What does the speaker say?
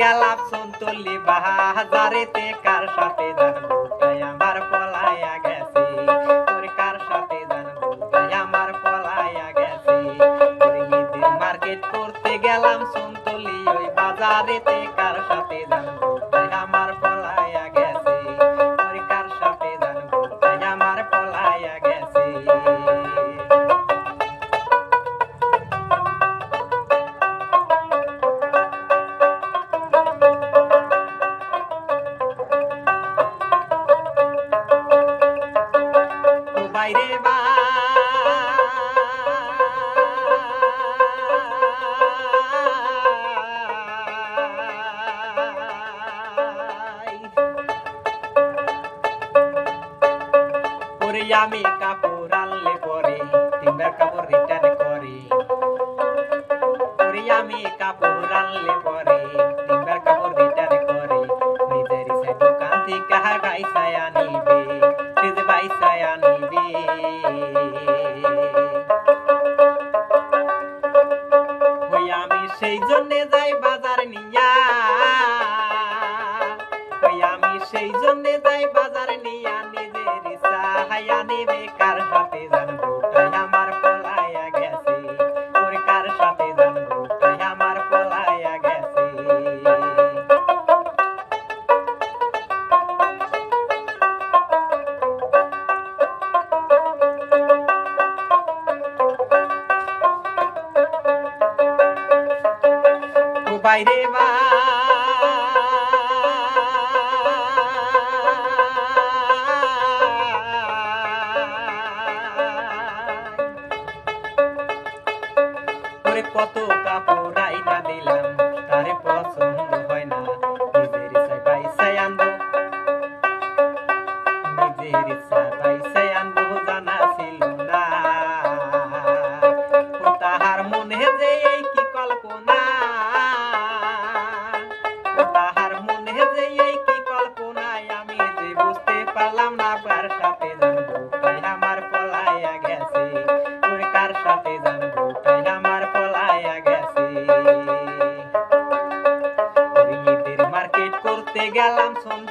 গেলাম সন্তলি বাহাজারেতে কার সাথে জানব তাই আমার পলায়া গেছে? ওরে কার সাথে আমার পলায়া গেছে? মার্কেট করতে গেলাম সন্তলি ওই বাজারেতে, কার সাথে জানব তাই আমার পলায়া গেছে? ওরে কার সাথে আমার পলায়া গেছে? বাইরে বাই আমি কাপড় সেই জন্য যাই বাজার নিয়া। ওই আমি সেই জন্যে যাই বাজার নিয়া, নিজের সাহায়া নেবে কার বাইরে কত কাপড় গেলাম সন্ধ্যা